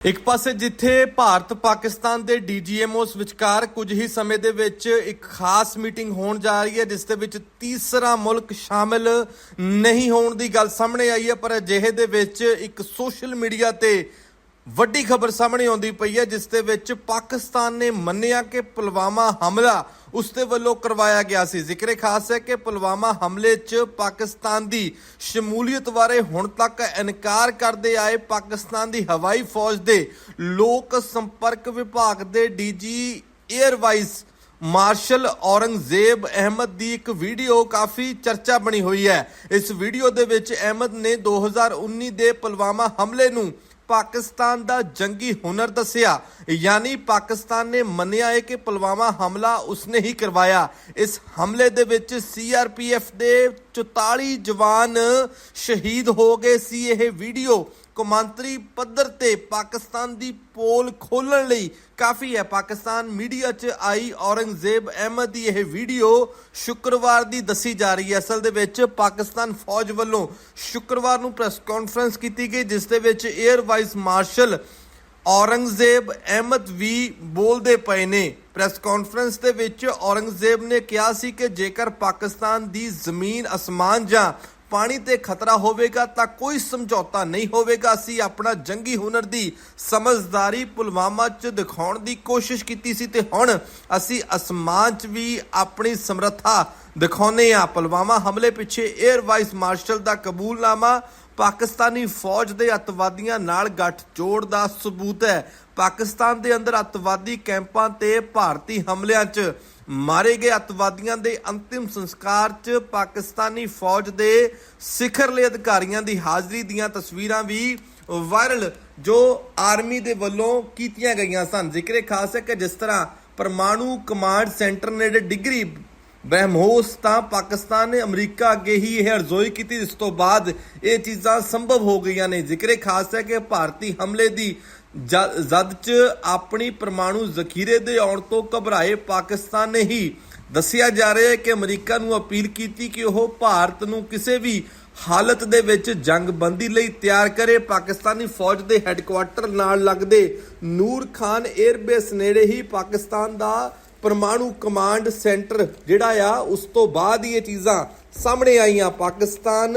ਇੱਕ ਪਾਸੇ ਜਿੱਥੇ ਭਾਰਤ ਪਾਕਿਸਤਾਨ ਦੇ ਡੀਜੀਐਮਓਸ ਵਿਚਕਾਰ ਕੁਝ ਹੀ ਸਮੇਂ ਦੇ ਵਿੱਚ ਇੱਕ ਖਾਸ ਮੀਟਿੰਗ ਹੋਣ ਜਾ ਰਹੀ ਹੈ, ਜਿਸ ਦੇ ਵਿੱਚ ਤੀਸਰਾ ਮੁਲਕ ਸ਼ਾਮਿਲ ਨਹੀਂ ਹੋਣ ਦੀ ਗੱਲ ਸਾਹਮਣੇ ਆਈ ਹੈ, ਪਰ ਅਜਿਹੇ ਦੇ ਵਿੱਚ ਇੱਕ ਸੋਸ਼ਲ ਮੀਡੀਆ ਤੇ ਵੱਡੀ ਖਬਰ ਸਾਹਮਣੇ ਆਉਂਦੀ ਪਈ ਹੈ, ਜਿਸ ਦੇ ਵਿੱਚ ਪਾਕਿਸਤਾਨ ਨੇ ਮੰਨਿਆ ਕਿ ਪੁਲਵਾਮਾ ਹਮਲਾ ਉਸ ਦੇ ਵੱਲੋਂ ਕਰਵਾਇਆ ਗਿਆ ਸੀ। ਜ਼ਿਕਰੇ ਖਾਸ ਹੈ ਕਿ ਪੁਲਵਾਮਾ ਹਮਲੇ 'ਚ ਪਾਕਿਸਤਾਨ ਦੀ ਸ਼ਮੂਲੀਅਤ ਬਾਰੇ ਹੁਣ ਤੱਕ ਇਨਕਾਰ ਕਰਦੇ ਆਏ ਪਾਕਿਸਤਾਨ ਦੀ ਹਵਾਈ ਫੌਜ ਦੇ ਲੋਕ ਸੰਪਰਕ ਵਿਭਾਗ ਦੇ DG air vice marshal Aurangzeb Ahmed ਦੀ ਇੱਕ ਵੀਡੀਓ ਕਾਫੀ ਚਰਚਾ ਬਣੀ ਹੋਈ ਹੈ। ਇਸ ਵੀਡੀਓ ਦੇ ਵਿੱਚ ਅਹਿਮਦ ਨੇ 2019 ਦੇ ਪੁਲਵਾਮਾ ਹਮਲੇ ਨੂੰ ਪਾਕਿਸਤਾਨ ਦਾ ਜੰਗੀ ਹੁਨਰ ਦੱਸਿਆ। ਯਾਨੀ ਪਾਕਿਸਤਾਨ ਨੇ ਮੰਨਿਆ ਹੈ ਕਿ ਪੁਲਵਾਮਾ ਹਮਲਾ ਉਸਨੇ ਹੀ ਕਰਵਾਇਆ। ਇਸ ਹਮਲੇ ਦੇ ਵਿੱਚ ਸੀਆਰਪੀਐਫ ਦੇ 44 ਜਵਾਨ ਸ਼ਹੀਦ ਹੋ ਗਏ ਸੀ। ਇਹ ਵੀਡੀਓ ਕੌਮਾਂਤਰੀ ਪੱਧਰ ਤੇ ਪਾਕਿਸਤਾਨ ਦੀ ਪੋਲ ਖੋਲਣ ਲਈ ਕਾਫੀ ਹੈ। ਪਾਕਿਸਤਾਨ ਮੀਡੀਆ 'ਚ ਆਈ ਔਰੰਗਜ਼ੇਬ ਅਹਿਮਦ ਦੀ ਇਹ ਵੀਡੀਓ ਸ਼ੁੱਕਰਵਾਰ ਦੀ ਦੱਸੀ ਜਾ ਰਹੀ ਹੈ। ਅਸਲ ਦੇ ਵਿੱਚ ਪਾਕਿਸਤਾਨ ਫੌਜ ਵੱਲੋਂ ਸ਼ੁੱਕਰਵਾਰ ਨੂੰ ਪ੍ਰੈਸ ਕਾਨਫਰੰਸ ਕੀਤੀ ਗਈ, ਜਿਸ ਦੇ ਵਿੱਚ air vice marshal Aurangzeb Ahmed ਵੀ ਬੋਲਦੇ ਪਏ ਨੇ। ਪ੍ਰੈਸ ਕਾਨਫਰੰਸ ਦੇ ਵਿੱਚ ਔਰੰਗਜ਼ੇਬ ਨੇ ਕਿਹਾ ਸੀ ਕਿ ਜੇਕਰ ਪਾਕਿਸਤਾਨ ਦੀ ਜ਼ਮੀਨ ਅਸਮਾਨ ਜਾਂ ਪਾਣੀ ਤੇ ਖਤਰਾ ਹੋਵੇਗਾ ਤਾਂ ਕੋਈ ਸਮਝੌਤਾ ਨਹੀਂ ਹੋਵੇਗਾ। ਅਸੀਂ ਆਪਣਾ ਜੰਗੀ ਹੁਨਰ ਦੀ ਸਮਝਦਾਰੀ ਪੁਲਵਾਮਾ 'ਚ ਦਿਖਾਉਣ ਦੀ ਕੋਸ਼ਿਸ਼ ਕੀਤੀ ਸੀ ਤੇ ਹੁਣ ਅਸੀਂ ਅਸਮਾਨ 'ਚ ਵੀ ਆਪਣੀ ਸਮਰੱਥਾ ਦਿਖਾਉਨੇ ਆ ਪੁਲਵਾਮਾ ਹਮਲੇ ਪਿੱਛੇ 에ਅਰ ਵਾਈਸ ਮਾਰਸ਼ਲ ਦਾ ਕਬੂਲਨਾਮਾ ਪਾਕਿਸਤਾਨੀ ਫੌਜ ਦੇ ਅੱਤਵਾਦੀਆਂ ਨਾਲ ਗੱਠਜੋੜ ਦਾ ਸਬੂਤ ਹੈ। ਪਾਕਿਸਤਾਨ ਦੇ ਅੰਦਰ ਅੱਤਵਾਦੀ ਕੈਂਪਾਂ ਤੇ ਭਾਰਤੀ ਹਮਲਿਆਂ 'ਚ ਮਾਰੇ ਗਏ ਅੱਤਵਾਦੀਆਂ ਦੇ ਅੰਤਿਮ ਸੰਸਕਾਰ 'ਚ ਪਾਕਿਸਤਾਨੀ ਫੌਜ ਦੇ ਸਿਖਰਲੇ ਅਧਿਕਾਰੀਆਂ ਦੀ ਹਾਜ਼ਰੀ ਦੀਆਂ ਤਸਵੀਰਾਂ ਵੀ ਵਾਇਰਲ ਜੋ ਆਰਮੀ ਦੇ ਵੱਲੋਂ ਕੀਤੀਆਂ ਗਈਆਂ ਸਨ। ਜ਼ਿਕਰੇ ਖਾਸ ਹੈ ਕਿ ਜਿਸ ਤਰ੍ਹਾਂ ਪਰਮਾਣੂ ਕਮਾਂਡ ਸੈਂਟਰ ਨੇੜੇ ਡਿਗਰੀ ਬ੍ਰਹਮੋਸ ਤਾਂ ਪਾਕਿਸਤਾਨ ਨੇ ਅਮਰੀਕਾ ਅੱਗੇ ਹੀ ਇਹ ਅਰਜ਼ੋਈ ਕੀਤੀ, ਜਿਸ ਤੋਂ ਬਾਅਦ ਇਹ ਚੀਜ਼ਾਂ ਸੰਭਵ ਹੋ ਗਈਆਂ ਨੇ। ਜ਼ਿਕਰੇ ਖਾਸ ਹੈ ਕਿ ਭਾਰਤੀ ਹਮਲੇ ਦੀ ਜ਼ਦ 'ਚ ਆਪਣੀ ਪਰਮਾਣੂ ਜ਼ਖੀਰੇ ਦੇ ਆਉਣ ਤੋਂ ਘਬਰਾਏ ਪਾਕਿਸਤਾਨ ਨੇ ਹੀ ਦੱਸਿਆ ਜਾ ਰਿਹਾ ਹੈ ਕਿ ਅਮਰੀਕਾ ਨੂੰ ਅਪੀਲ ਕੀਤੀ ਕਿ ਉਹ ਭਾਰਤ ਨੂੰ ਕਿਸੇ ਵੀ ਹਾਲਤ ਦੇ ਵਿੱਚ ਜੰਗਬੰਦੀ ਲਈ ਤਿਆਰ ਕਰੇ। ਪਾਕਿਸਤਾਨੀ ਫੌਜ ਦੇ ਹੈੱਡਕੁਆਟਰ ਨਾਲ ਲੱਗਦੇ ਨੂਰ ਖਾਨ 에ਅਰਬੇਸ ਨੇੜੇ ਹੀ ਪਾਕਿਸਤਾਨ ਦਾ ਪਰਮਾਣੂ ਕਮਾਂਡ ਸੈਂਟਰ ਜਿਹੜਾ ਆ, ਉਸ ਤੋਂ ਬਾਅਦ ਹੀ ਇਹ ਚੀਜ਼ਾਂ ਸਾਹਮਣੇ ਆਈਆਂ। ਪਾਕਿਸਤਾਨ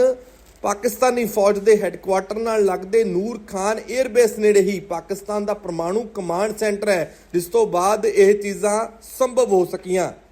ਪਾਕਿਸਤਾਨੀ ਫੌਜ ਦੇ ਹੈੱਡਕੁਆਟਰ ਨਾਲ ਲੱਗਦੇ ਨੂਰ ਖਾਨ 에ਅਰਬੇਸ ਨੇੜੇ ਹੀ ਪਾਕਿਸਤਾਨ ਦਾ ਪਰਮਾਣੂ ਕਮਾਂਡ ਸੈਂਟਰ ਹੈ, ਜਿਸ ਤੋਂ ਬਾਅਦ ਇਹ ਚੀਜ਼ਾਂ ਸੰਭਵ ਹੋ ਸਕੀਆਂ।